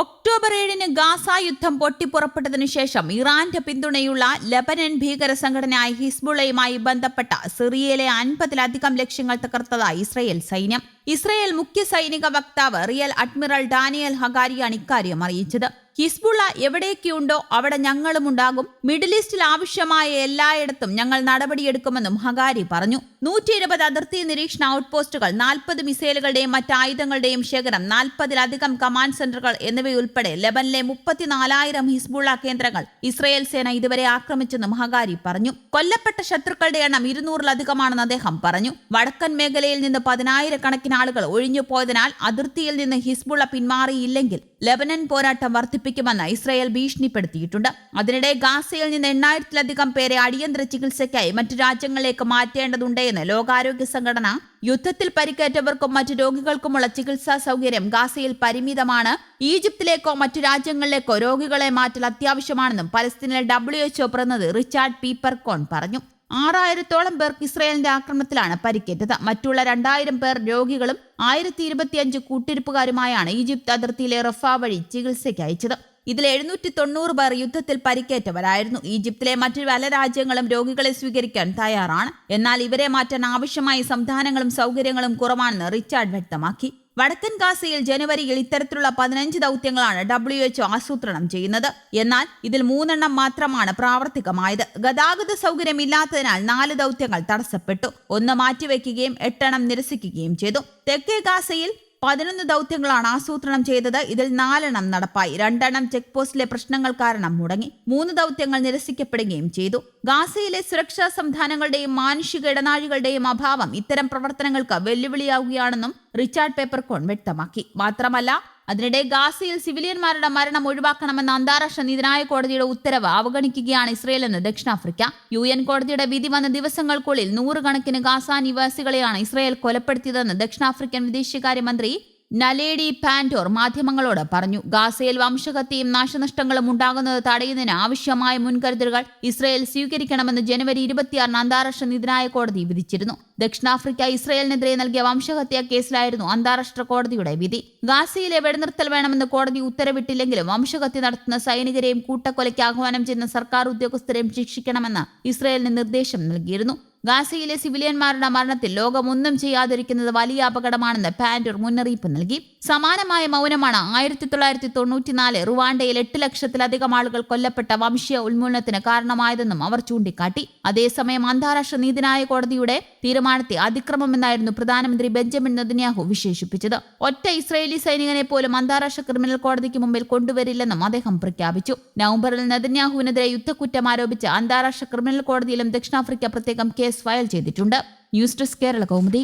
October ഏഴിന് Gaza യുദ്ധം പൊട്ടിപ്പുറപ്പെട്ടതിനു ശേഷം ഇറാന്റെ പിന്തുണയുള്ള ലബനൻ ഭീകര സംഘടനയായ ഹിസ്ബുളയുമായി ബന്ധപ്പെട്ട സിറിയയിലെ അൻപതിലധികം ലക്ഷ്യങ്ങൾ തകർത്തതായി ഇസ്രയേൽ സൈന്യം. ഇസ്രയേൽ മുഖ്യ സൈനിക വക്താവ് റിയൽ അഡ്മിറൽ ഡാനിയൽ ഹഗാരിയാണ് ഇക്കാര്യം അറിയിച്ചത്. ഹിസ്ബുള്ള എവിടേക്കുണ്ടോ അവിടെ ഞങ്ങളും ഉണ്ടാകും മിഡിൽ ഈസ്റ്റിൽ ആവശ്യമായ എല്ലായിടത്തും ഞങ്ങൾ നടപടിയെടുക്കുമെന്നും ഹഗാരി പറഞ്ഞു. നൂറ്റി ഇരുപത് അതിർത്തി നിരീക്ഷണ ഔട്ട്പോസ്റ്റുകൾ നാൽപ്പത് മിസൈലുകളുടെയും മറ്റ് ആയുധങ്ങളുടെയും ശേഖരം നാൽപ്പതിലധികം കമാൻഡ് സെന്ററുകൾ എന്നിവയുൾപ്പെടെ ലെബനിലെ മുപ്പത്തിനാലായിരം ഹിസ്ബുള്ള കേന്ദ്രങ്ങൾ ഇസ്രയേൽ സേന ഇതുവരെ ആക്രമിച്ചെന്നും ഹഗാരി പറഞ്ഞു. കൊല്ലപ്പെട്ട ശത്രുക്കളുടെ എണ്ണം ഇരുന്നൂറിലധികമാണെന്ന് അദ്ദേഹം പറഞ്ഞു. വടക്കൻ മേഖലയിൽ നിന്ന് പതിനായിരക്കണക്കിന് ആളുകൾ ഒഴിഞ്ഞുപോയതിനാൽ അതിർത്തിയിൽ നിന്ന് ഹിസ്ബുള്ള പിന്മാറിയില്ലെങ്കിൽ ലെബനൻ പോരാട്ടം വർദ്ധിപ്പിക്കുമെന്ന് ഇസ്രയേൽ ഭീഷണിപ്പെടുത്തിയിട്ടുണ്ട്. അതിനിടെ ഗാസയിൽ നിന്ന് എണ്ണായിരത്തിലധികം പേരെ അടിയന്തര ചികിത്സയ്ക്കായി മറ്റു രാജ്യങ്ങളിലേക്ക് മാറ്റേണ്ടതുണ്ട് എന്ന് ലോകാരോഗ്യ സംഘടന യുദ്ധത്തിൽ പരിക്കേറ്റവർക്കും മറ്റു രോഗികൾക്കുമുള്ള ചികിത്സാ സൗകര്യം ഗാസയിൽ പരിമിതമാണ്. ഈജിപ്തിലേക്കോ മറ്റു രാജ്യങ്ങളിലേക്കോ രോഗികളെ മാറ്റൽ അത്യാവശ്യമാണെന്നും പലസ്തീനിലെ ഡബ്ല്യു എച്ച്ഒ പ്രതിനിധി റിച്ചാർഡ് പീപ്പർകോൺ പറഞ്ഞു. ആറായിരത്തോളം പേർ ഇസ്രയേലിന്റെ ആക്രമണത്തിലാണ് പരിക്കേറ്റത്. മറ്റുള്ള രണ്ടായിരം പേർ രോഗികളും ആയിരത്തി ഇരുപത്തിയഞ്ച് കൂട്ടിരിപ്പുകാരുമായാണ് ഈജിപ്ത് അതിർത്തിയിലെ റഫ വഴി ചികിത്സയ്ക്ക് അയച്ചത്. ഇതിൽ എഴുന്നൂറ്റി തൊണ്ണൂറ് പേർ യുദ്ധത്തിൽ പരിക്കേറ്റവരായിരുന്നു. ഈജിപ്തിലെ മറ്റു പല രാജ്യങ്ങളും രോഗികളെ സ്വീകരിക്കാൻ തയ്യാറാണ്. എന്നാൽ ഇവരെ മാറ്റാൻ ആവശ്യമായ സംവിധാനങ്ങളും സൗകര്യങ്ങളും കുറവാണെന്ന് റിച്ചാർഡ് വ്യക്തമാക്കി. വടക്കൻ ഗാസയിൽ ജനുവരിയിൽ ഇത്തരത്തിലുള്ള പതിനഞ്ച് ദൗത്യങ്ങളാണ് ഡബ്ല്യു എച്ച്ഒ ആസൂത്രണം ചെയ്യുന്നത്. എന്നാൽ ഇതിൽ മൂന്നെണ്ണം മാത്രമാണ് പ്രാവർത്തികമായത്. ഗതാഗത സൗകര്യമില്ലാത്തതിനാൽ നാല് ദൗത്യങ്ങൾ തടസ്സപ്പെട്ടു. ഒന്ന് മാറ്റിവെക്കുകയും എട്ടെണ്ണം നിരസിക്കുകയും ചെയ്തു. തെക്കേ ഗാസയിൽ പതിനൊന്ന് ദൗത്യങ്ങളാണ് ആസൂത്രണം ചെയ്തത്. ഇതിൽ നാലെണ്ണം നടപ്പായി. രണ്ടെണ്ണം ചെക്ക് പോസ്റ്റിലെ പ്രശ്നങ്ങൾ കാരണം മുടങ്ങി. മൂന്ന് ദൗത്യങ്ങൾ നിരസിക്കപ്പെടുകയും ചെയ്തു. ഗാസയിലെ സുരക്ഷാ സംവിധാനങ്ങളുടെയും മാനുഷിക ഇടനാഴികളുടെയും അഭാവം ഇത്തരം പ്രവർത്തനങ്ങൾക്ക് വെല്ലുവിളിയാവുകയാണെന്നും റിച്ചാർഡ് പേപ്പർകോൺ വ്യക്തമാക്കി. മാത്രമല്ല അതിനിടെ ഗാസയിൽ സിവിലിയന്മാരുടെ മരണം ഒഴിവാക്കണമെന്ന അന്താരാഷ്ട്ര നീതിന്യായ കോടതിയുടെ ഉത്തരവ് അവഗണിക്കുകയാണ് ഇസ്രയേൽ എന്ന് ദക്ഷിണാഫ്രിക്ക. യു എൻ കോടതിയുടെ വിധി വന്ന ദിവസങ്ങൾക്കുള്ളിൽ നൂറുകണക്കിന് ഗാസ നിവാസികളെയാണ് ഇസ്രയേൽ കൊലപ്പെടുത്തിയതെന്ന് ദക്ഷിണാഫ്രിക്കൻ വിദേശകാര്യമന്ത്രി നലേഡി പാൻഡോർ മാധ്യമങ്ങളോട് പറഞ്ഞു ഗാസയിൽ വംശഹത്യയും നാശനഷ്ടങ്ങളും ഉണ്ടാകുന്നത് തടയുന്നതിന് ആവശ്യമായ മുൻകരുതലുകൾ ഇസ്രയേൽ സ്വീകരിക്കണമെന്ന് ജനുവരി ഇരുപത്തിയാറിന് അന്താരാഷ്ട്ര നിതിനായ കോടതി വിധിച്ചിരുന്നു. ദക്ഷിണാഫ്രിക്ക ഇസ്രയേലിനെതിരെ നൽകിയ വംശഹത്യാ കേസിലായിരുന്നു അന്താരാഷ്ട്ര കോടതിയുടെ വിധി. ഗാസയിലെ വെടിനിർത്തൽ വേണമെന്ന് കോടതി ഉത്തരവിട്ടില്ലെങ്കിലും വംശഹത്യ നടത്തുന്ന സൈനികരെയും കൂട്ടക്കൊലയ്ക്ക് ആഹ്വാനം ചെയ്യുന്ന സർക്കാർ ഉദ്യോഗസ്ഥരെയും ശിക്ഷിക്കണമെന്ന് ഇസ്രയേലിന് നിർദ്ദേശം നൽകിയിരുന്നു. ഗാസയിലെ സിവിലിയന്മാരുടെ മരണത്തിൽ ലോകമൊന്നും ചെയ്യാതിരിക്കുന്നത് വലിയ അപകടമാണെന്ന് പാൻഡൂർ മുന്നറിയിപ്പ് നൽകി. സമാനമായ മൗനമാണ് ആയിരത്തി തൊള്ളായിരത്തി തൊണ്ണൂറ്റിനാല് റുവാണ്ടയിൽ എട്ട് ലക്ഷത്തിലധികം ആളുകൾ കൊല്ലപ്പെട്ട വംശീയ ഉന്മൂലനത്തിന് കാരണമായതെന്നും അവർ ചൂണ്ടിക്കാട്ടി. അതേസമയം അന്താരാഷ്ട്ര നീതിന്യായ കോടതിയുടെ തീരുമാനത്തെ അതിക്രമമെന്നായിരുന്നു പ്രധാനമന്ത്രി ബെഞ്ചമിൻ നെതന്യാഹു വിശേഷിപ്പിച്ചത്. ഒറ്റ ഇസ്രയേലി സൈനികനെ പോലും അന്താരാഷ്ട്ര ക്രിമിനൽ കോടതിക്ക് മുമ്പിൽ കൊണ്ടുവരില്ലെന്നും അദ്ദേഹം പ്രഖ്യാപിച്ചു. നവംബറിൽ നെതന്യാഹുവിനെതിരെ യുദ്ധക്കുറ്റം ആരോപിച്ച് അന്താരാഷ്ട്ര ക്രിമിനൽ കോടതിയിലും ദക്ഷിണാഫ്രിക്ക പ്രത്യേകം കേസ് ഫയൽ ചെയ്തിട്ടുണ്ട്. News desk Kerala Kaumudi.